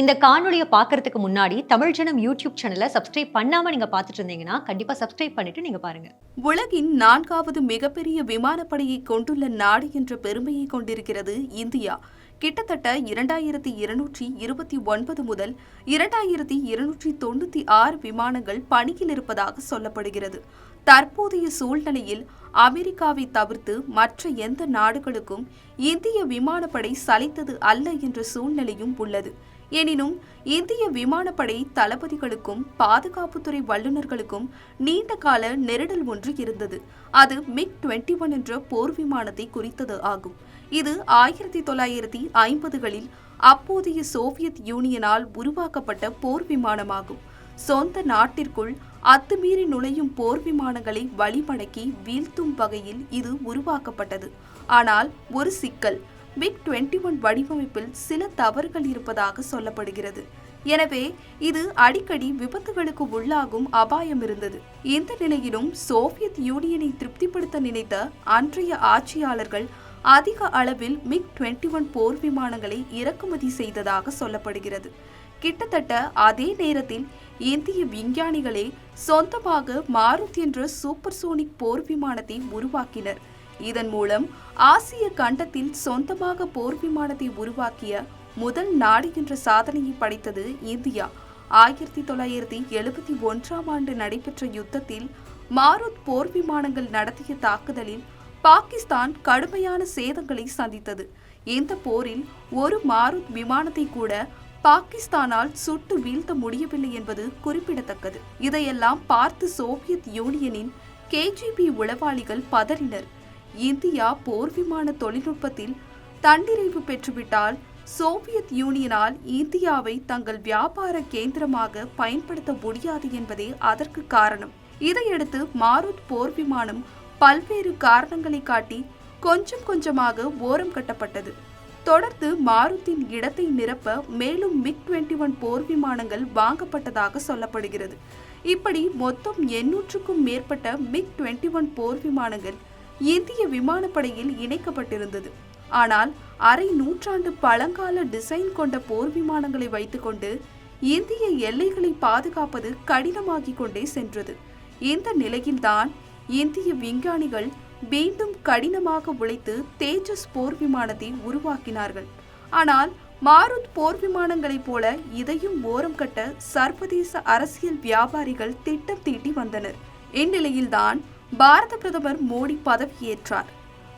இந்த காணொலியை பார்க்கறதுக்கு முன்னாடி தமிழ் ஜனம் யூடியூப் சேனலை சப்ஸ்கிரைப் பண்ணாம நீங்க பார்த்துட்டு இருந்தீங்கன்னா கண்டிப்பா சப்ஸ்கிரைப் பண்ணிட்டு நீங்க பாருங்க. உலகின் நான்காவது மிகப்பெரிய விமானப்படையை கொண்டுள்ள நாடு என்ற பெருமையை கொண்டிருக்கிறது இந்தியா. கிட்டத்தட்ட இரண்டாயிரத்தி இருநூற்றி இருபத்தி ஒன்பது முதல் இரண்டாயிரத்தி இருநூற்றி தொண்ணூற்றி ஆறு விமானங்கள் பணியில் இருப்பதாக சொல்லப்படுகிறது. தற்போதைய சூழ்நிலையில் அமெரிக்காவை தவிர்த்து மற்ற எந்த நாடுகளுக்கும் இந்திய விமானப்படை சலித்தது அல்ல என்ற சூழ்நிலையும் உள்ளது. எனினும் இந்திய விமானப்படை தளபதிகளுக்கும் பாதுகாப்புத்துறை வல்லுநர்களுக்கும் நீண்ட கால நெருடல் ஒன்று இருந்தது. அது மிக் டுவெண்ட்டி ஒன் என்ற போர் விமானத்தை குறித்தது ஆகும். இது ஆயிரத்தி தொள்ளாயிரத்தி ஐம்பதுகளில் அப்போதைய சோவியத் யூனியனால் உருவாக்கப்பட்ட போர் விமானமாகும். சொந்த நாட்டிற்குள் அத்துமீறி நுழையும் போர் விமானங்களை வழிமடக்கி வீழ்த்தும் வகையில் இது உருவாக்கப்பட்டது. ஆனால் ஒரு சிக்கல். மிக் டுவெண்ட்டி ஒன் வடிவமைப்பில் சில தவறுகள் இருப்பதாக சொல்லப்படுகிறது. எனவே இது அடிக்கடி விபத்துகளுக்கு உள்ளாகும் அபாயம் இருந்தது. இந்த நிலையிலும் சோவியத் யூனியனை திருப்திப்படுத்த நினைத்த அன்றைய ஆட்சியாளர்கள் அதிக அளவில் மிக் டுவெண்ட்டி ஒன் போர் விமானங்களை இறக்குமதி செய்ததாக சொல்லப்படுகிறது. கிட்டத்தட்ட அதே நேரத்தில் இந்திய விஞ்ஞானிகளே சொந்தமாக மாருத் என்ற சூப்பர்சோனிக் போர் விமானத்தை உருவாக்கினர். இதன் மூலம் ஆசிய கண்டத்தில் சொந்தமாக போர் விமானத்தை உருவாக்கிய முதல் நாடு என்ற சாதனையை படைத்தது இந்தியா. ஆயிரத்தி தொள்ளாயிரத்தி எழுபத்தி ஒன்றாம் ஆண்டு நடைபெற்ற யுத்தத்தில் மாருத் போர் விமானங்கள் நடத்திய தாக்குதலில் பாகிஸ்தான் கடுமையான சேதங்களை சந்தித்தது. இந்த போரில் ஒரு மாருத் விமானத்தை கூட பாகிஸ்தானால் சுட்டு வீழ்த்த முடியவில்லை என்பது குறிப்பிடத்தக்கது. இதையெல்லாம் பார்த்து சோவியத் யூனியனின் கேஜிபி உளவாளிகள் பதறினர். இந்தியா போர் விமான தொழில்நுட்பத்தில் தன்னிறைவு பெற்றுவிட்டால் சோவியத் யூனியனால் இந்தியாவை தங்கள் வியாபார கேந்திரமாக பயன்படுத்த முடியாது என்பதே அதற்கு காரணம். இதையடுத்து மாருத் போர் விமானம் பல்வேறு காரணங்களை காட்டி கொஞ்சம் கொஞ்சமாக ஓரம் கட்டப்பட்டது. தொடர்ந்து மாருத்தின் இடத்தை நிரப்ப மேலும் மிக் டுவெண்ட்டி ஒன் போர் விமானங்கள் வாங்கப்பட்டதாக சொல்லப்படுகிறது. இப்படி மொத்தம் எண்ணூற்றுக்கும் மேற்பட்ட மிக் டுவெண்ட்டி ஒன் போர் விமானங்கள் இந்திய விமானப்படையில் இணைக்கப்பட்டிருந்தது. ஆனால் அரை நூற்றாண்டு பழங்கால டிசைன் கொண்ட போர் விமானங்களை வைத்துக்கொண்டு இந்திய எல்லைகளை பாதுகாப்பது கடினமாகிக் கொண்டே சென்றது. இந்த நிலையில்தான் இந்திய விஞ்ஞானிகள் மீண்டும் கடினமாக உழைத்து தேஜஸ் போர் விமானத்தை உருவாக்கினார்கள். ஆனால் மாருத் போர் விமானங்களைப் போல இதையும் ஓரம் கட்ட சர்வதேச அரசியல் வியாபாரிகள் திட்டம் தீட்டி வந்தனர். இந்நிலையில்தான் பாரத பிரதமர் மோடி பதவியேற்றார்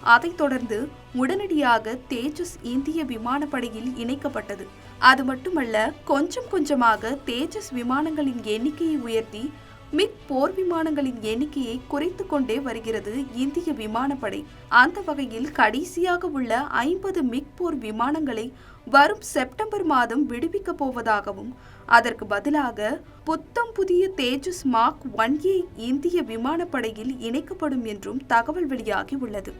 அதைத் தொடர்ந்து உடனடியாக தேஜஸ் இந்திய விமானப்படையில் இணைக்கப்பட்டது. அது மட்டுமல்ல கொஞ்சம் கொஞ்சமாக தேஜஸ் விமானங்களின் எண்ணிக்கையை உயர்த்தி மிக் போர் விமானங்களின் எண்ணிக்கையை குறைத்து கொண்டே வருகிறது இந்திய விமானப்படை. அந்த வகையில் கடைசியாக உள்ள ஐம்பது மிக் போர் விமானங்களை வரும் செப்டம்பர் மாதம் விடுவிக்கப் போவதாகவும் அதற்கு பதிலாக புத்தம் புதிய தேஜஸ் மார்க் ஒன் ஏ இந்திய விமானப்படையில் இணைக்கப்படும் என்றும் தகவல் வெளியாகி உள்ளது.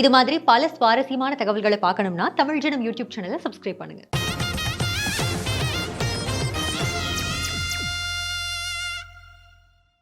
இது மாதிரி பல சுவாரஸ்யமான தகவல்களை பார்க்கணும்னா தமிழ் ஜனம் யூடியூப் சேனலை சப்ஸ்கிரைப் பண்ணுங்க.